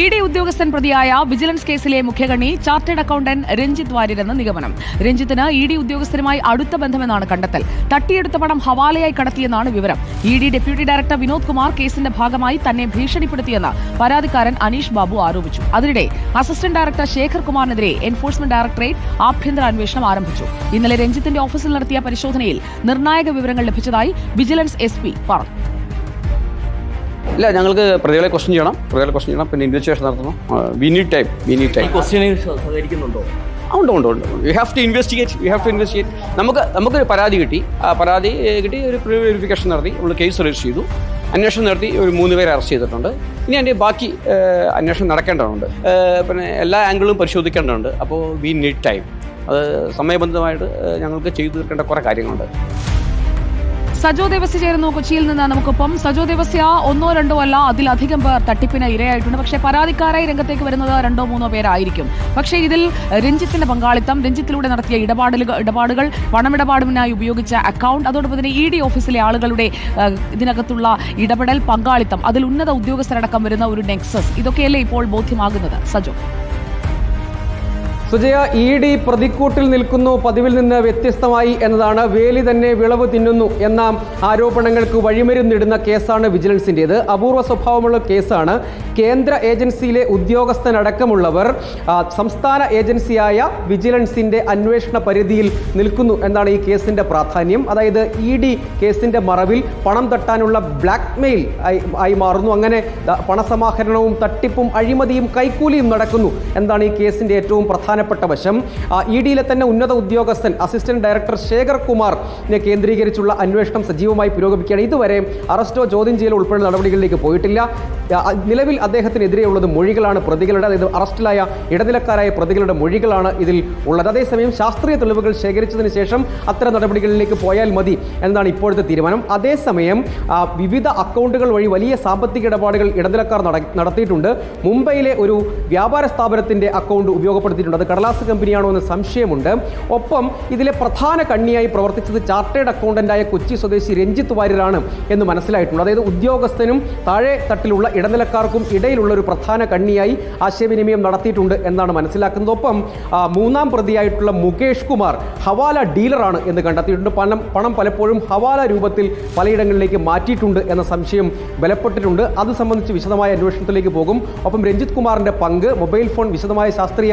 E D ഉദ്യോഗസ്ഥൻ പ്രതിയായ vigilance കേസിലെ മുഖ്യകണ്ണി ചാർട്ടേഡ് അക്കൌണ്ടന്റ് രഞ്ജിത്ത് വാര്യരെന്ന് നിഗമനം. രഞ്ജിത്തിന് ഇ ഡി ഉദ്യോഗസ്ഥരുമായി അടുത്ത ബന്ധമെന്നാണ് കണ്ടെത്തൽ. തട്ടിയെടുത്ത പണം ഹവാലയായി കടത്തിയെന്നാണ് വിവരം. E D deputy director Vinod Kumar കേസിന്റെ ഭാഗമായി തന്നെ ഭീഷണിപ്പെടുത്തിയെന്ന് പരാതിക്കാരൻ അനീഷ് ബാബു ആരോപിച്ചു. അതിനിടെ അസിസ്റ്റന്റ് ഡയറക്ടർ ശേഖർ കുമാറിനെതിരെ എൻഫോഴ്സ്മെന്റ് ഡയറക്ടറേറ്റ് ആഭ്യന്തര അന്വേഷണം ആരംഭിച്ചു. ഇന്നലെ രഞ്ജിത്തിന്റെ ഓഫീസിൽ നടത്തിയ പരിശോധനയിൽ നിർണായക വിവരങ്ങൾ ലഭിച്ചതായി വിജിലൻസ് എസ് പറഞ്ഞു. ഇല്ല ഞങ്ങൾക്ക് പ്രതികളെ ക്വസ്റ്റ്യൻ ചെയ്യണം. പ്രതികളെ ക്വസ്റ്റ്യൻ ചെയ്യണം. പിന്നെ ഇൻവെസ്റ്റിഗേഷൻ നടത്തണം. We need time we need time ക്വസ്റ്റ്യനിൽ സഹകരിക്കുന്നുണ്ടോ? ഉണ്ട് ഉണ്ട് ഉണ്ട് you have to investigate you have to investigate നമുക്ക് നമുക്കൊരു പരാതി കിട്ടി. ആ പരാതി കിട്ടി ഒരു പ്രീ വെരിഫിക്കേഷൻ നടത്തി. നമ്മൾ കേസ് രജിസ്റ്റർ ചെയ്തു. അന്വേഷണം നടത്തി. ഒരു മൂന്ന് പേരെ അറസ്റ്റ് ചെയ്തിട്ടുണ്ട്. ഇനി അതിന്റെ ബാക്കി അന്വേഷണം നടക്കേണ്ടതുണ്ട്. പിന്നെ എല്ലാ ആംഗിളും പരിശോധിക്കേണ്ടതുണ്ട്. അപ്പോൾ വി നീഡ് ടൈം അത് സമയബന്ധിതമായിട്ട് ഞങ്ങൾക്ക് ചെയ്തു തീർക്കേണ്ട കുറേ കാര്യങ്ങളുണ്ട്. സജോ ദേവസ്യ ചേരുന്നു കൊച്ചിയിൽ നിന്ന് നമുക്കൊപ്പം. സജോ ദേവസ്യ ഒന്നോ രണ്ടോ അല്ല അതിലധികം പേർ തട്ടിപ്പിന് ഇരയായിട്ടുണ്ട്. പക്ഷേ പരാതിക്കാരായി രംഗത്തേക്ക് വരുന്നത് രണ്ടോ മൂന്നോ പേരായിരിക്കും. പക്ഷേ ഇതിൽ രഞ്ജിത്തിന്റെ പങ്കാളിത്തം രഞ്ജിത്തിലൂടെ നടത്തിയ ഇടപാടുകൾ ഇടപാടുകൾ പണമിടപാടിനായി ഉപയോഗിച്ച അക്കൗണ്ട് അതോടൊപ്പം തന്നെ ഇ ഡി ഓഫീസിലെ ആളുകളുടെ ഇതിനകത്തുള്ള ഇടപെടൽ പങ്കാളിത്തം അതിൽ ഉന്നത ഉദ്യോഗസ്ഥരടക്കം വരുന്ന ഒരു നെക്സസ് ഇതൊക്കെയല്ലേ ഇപ്പോൾ ബോധ്യമാകുന്നത്? സജോ. സുജയ ഇ ഡി പ്രതിക്കൂട്ടിൽ നിൽക്കുന്നു. പതിവിൽ നിന്ന് വ്യത്യസ്തമായി എന്നതാണ്. വേലി തന്നെ വിളവ് തിന്നുന്നു എന്ന ആരോപണങ്ങൾക്ക് വഴിമരുന്നിടുന്ന കേസാണ് വിജിലൻസിന്റേത്. അപൂർവ സ്വഭാവമുള്ള കേസാണ്. കേന്ദ്ര ഏജൻസിയിലെ ഉദ്യോഗസ്ഥനടക്കമുള്ളവർ സംസ്ഥാന ഏജൻസിയായ വിജിലൻസിന്റെ അന്വേഷണ പരിധിയിൽ നിൽക്കുന്നു എന്നാണ് ഈ കേസിന്റെ പ്രാധാന്യം. അതായത് ഇ ഡി കേസിന്റെ മറവിൽ പണം തട്ടാനുള്ള ബ്ലാക്ക് മെയിൽ ആയി മാറുന്നു. അങ്ങനെ പണസമാഹരണവും തട്ടിപ്പും അഴിമതിയും കൈക്കൂലിയും നടക്കുന്നു എന്താണ് ഈ കേസിന്റെ ഏറ്റവും പ്രധാനപ്പെട്ട വശം ഇ ഡിയിലെ തന്നെ ഉന്നത ഉദ്യോഗസ്ഥൻ അസിസ്റ്റന്റ് ഡയറക്ടർ ശേഖർ കുമാറിനെ കേന്ദ്രീകരിച്ചുള്ള അന്വേഷണം സജീവമായി പുരോഗമിക്കുകയാണ്. ഇതുവരെ അറസ്റ്റോ ചോദ്യം ചെയ്യലോ ഉൾപ്പെടെ നടപടികളിലേക്ക് പോയിട്ടില്ല. നിലവിൽ അദ്ദേഹത്തിനെതിരെയുള്ളത് മൊഴികളാണ് പ്രതികളുടെ അതായത് അറസ്റ്റിലായ ഇടനിലക്കാരായ പ്രതികളുടെ മൊഴികളാണ് ഇതിൽ ഉള്ളത്. അതേസമയം ശാസ്ത്രീയ തെളിവുകൾ ശേഖരിച്ചതിന് ശേഷം അത്തരം നടപടികളിലേക്ക് പോയാൽ മതി എന്നാണ് ഇപ്പോഴത്തെ തീരുമാനം. അതേസമയം വിവിധ അക്കൗണ്ടുകൾ വഴി വലിയ സാമ്പത്തിക ഇടപാടുകൾ ഇടനിലക്കാർ നടത്തിയിട്ടുണ്ട്. മുംബൈയിലെ ഒരു വ്യാപാര സ്ഥാപനത്തിന്റെ അക്കൗണ്ട് ഉപയോഗപ്പെടുത്തിയിട്ടുണ്ട്. അത് കടലാസ് കമ്പനിയാണോ എന്ന് സംശയമുണ്ട്. ഒപ്പം ഇതിലെ പ്രധാന കണ്ണിയായി പ്രവർത്തിച്ചത് ചാർട്ടേഡ് അക്കൗണ്ടന്റായ കൊച്ചി സ്വദേശി രഞ്ജിത്ത് വാര്യരാണ് എന്ന് മനസ്സിലായിട്ടുണ്ട്. അതായത് ഉദ്യോഗസ്ഥനും താഴെ തട്ടിലുള്ള ഇടനിലക്കാർക്കും ഇടയിലുള്ള ഒരു പ്രധാന കണ്ണിയായി ആശയവിനിമയം നടത്തിയിട്ടുണ്ട് എന്നാണ് മനസ്സിലാക്കുന്നത്. ഒപ്പം മൂന്നാം പ്രതിയായിട്ടുള്ള മുകേഷ് കുമാർ ഹവാല ഡീലറാണ് എന്ന് കണ്ടെത്തിയിട്ടുണ്ട്. പണം പണം പലപ്പോഴും ഹവാല രൂപത്തിൽ പലയിടങ്ങളിലേക്ക് മാറ്റിയിട്ടുണ്ട് എന്ന സംശയം ബലപ്പെട്ടിട്ടുണ്ട്. അത് സംബന്ധിച്ച് വിശദമായ അന്വേഷണത്തിലേക്ക് പോകും. ഒപ്പം രഞ്ജിത് കുമാറിന്റെ പങ്ക് മൊബൈൽ ഫോൺ വിശദമായ ശാസ്ത്രീയ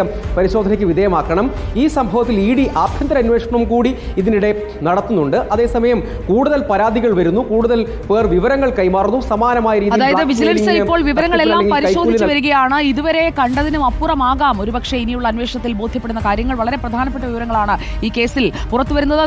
പരിശോധനയ്ക്ക് വിധേയമാക്കണം. ഈ സംഭവത്തിൽ ഇ ഡി ആഭ്യന്തര അന്വേഷണം കൂടി ഇതിനിടെ നടത്തുന്നുണ്ട്. അതേസമയം കൂടുതൽ പരാതികൾ വരുന്നു. കൂടുതൽ പേർ വിവരങ്ങൾ കൈമാറുന്നു. സമാനമായ രീതിയിൽ അതായത് വിജിലൻസ് ഇപ്പോൾ വിവരങ്ങളെല്ലാം പരിശോധിച്ചു വരികയാണ്. ഇതുവരെ കണ്ടതിനും അപ്പുറമാകാം. ഒരുപക്ഷെ ഇനിയുള്ള അന്വേഷണത്തിൽ ബോധ്യപ്പെടുന്ന കാര്യങ്ങൾ വളരെ പ്രധാനപ്പെട്ട വിവരങ്ങളാണ് ഈ കേസിൽ പുറത്തുവരുന്നത്.